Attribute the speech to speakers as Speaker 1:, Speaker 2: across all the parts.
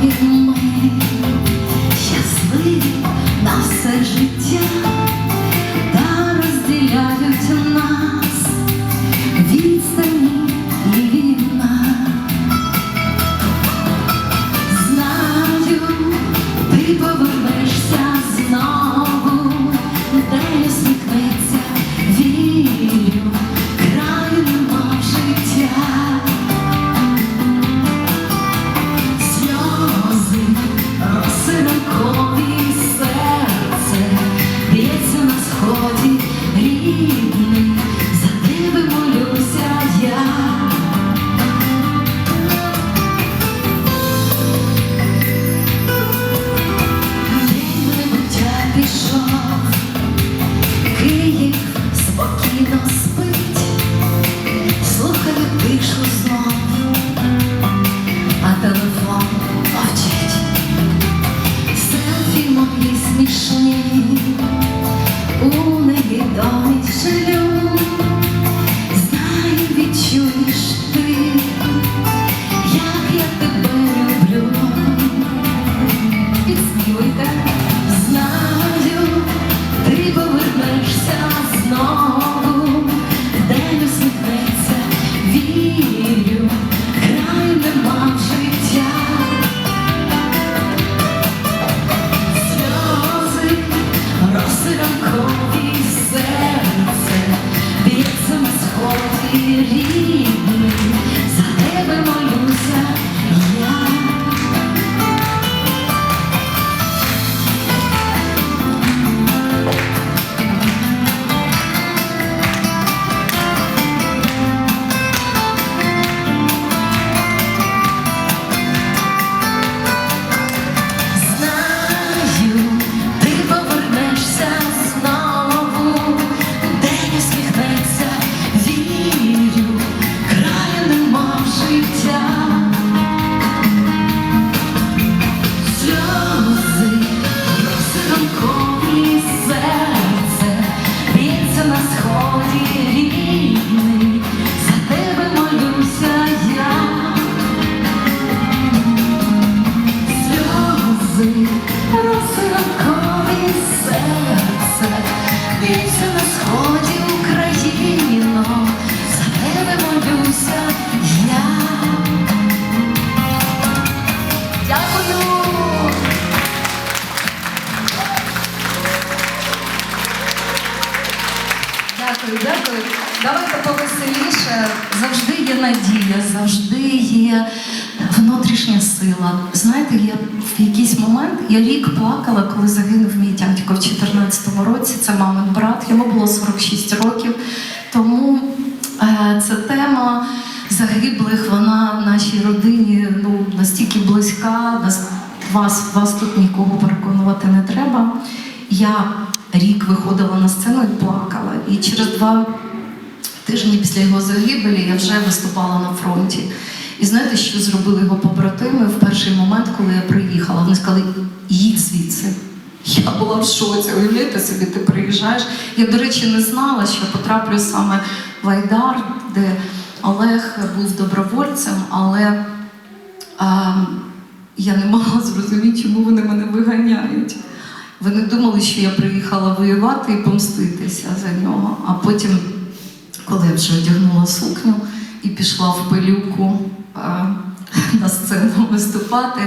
Speaker 1: give my Ooh.
Speaker 2: Дякую, дякую. Давайте повеселіше. Завжди є надія, завжди є внутрішня сила. Знаєте, я в якийсь момент я рік плакала, коли загинув мій дядько в 14-му році. Це мамин брат, йому було 46 років. Тому е, ця тема загиблих, вона нашій родині ну, настільки близька. Нас, вас, вас тут нікого переконувати не треба. Я рік виходила на сцену і плакала. І через два тижні після його загибелі я вже виступала на фронті. І знаєте, що зробили його побратими в перший момент, коли я приїхала? Вони сказали, їдь звідси. Я була в шоці, уявляєте собі, ти приїжджаєш. Я, до речі, не знала, що потраплю саме в Айдар, де Олег був добровольцем, але а, я не могла зрозуміти, чому вони мене виганяють. Вони думали, що я приїхала воювати і помститися за нього. А потім, коли я вже одягнула сукню і пішла в пилюку а, на сцену виступати,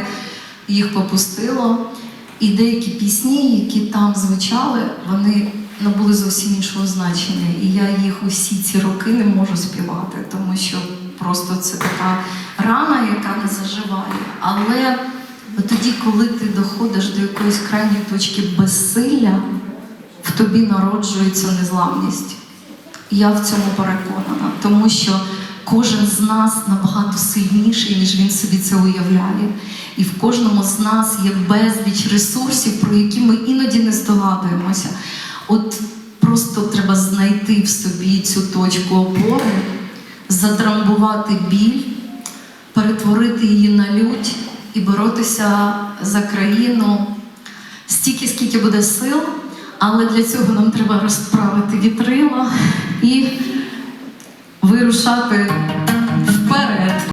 Speaker 2: їх попустило. І деякі пісні, які там звучали, вони набули зовсім іншого значення. І я їх усі ці роки не можу співати, тому що просто це така рана, яка не заживає. Але от тоді, коли ти доходиш до якоїсь крайньої точки безсилля, в тобі народжується незламність. Я в цьому переконана, тому що кожен з нас набагато сильніший, ніж він собі це уявляє. І в кожному з нас є безліч ресурсів, про які ми іноді не здогадуємося. От просто треба знайти в собі цю точку опори, затрамбувати біль, перетворити її на лють і боротися за країну стільки, скільки буде сил, але для цього нам треба розправити вітрила і вирушати вперед.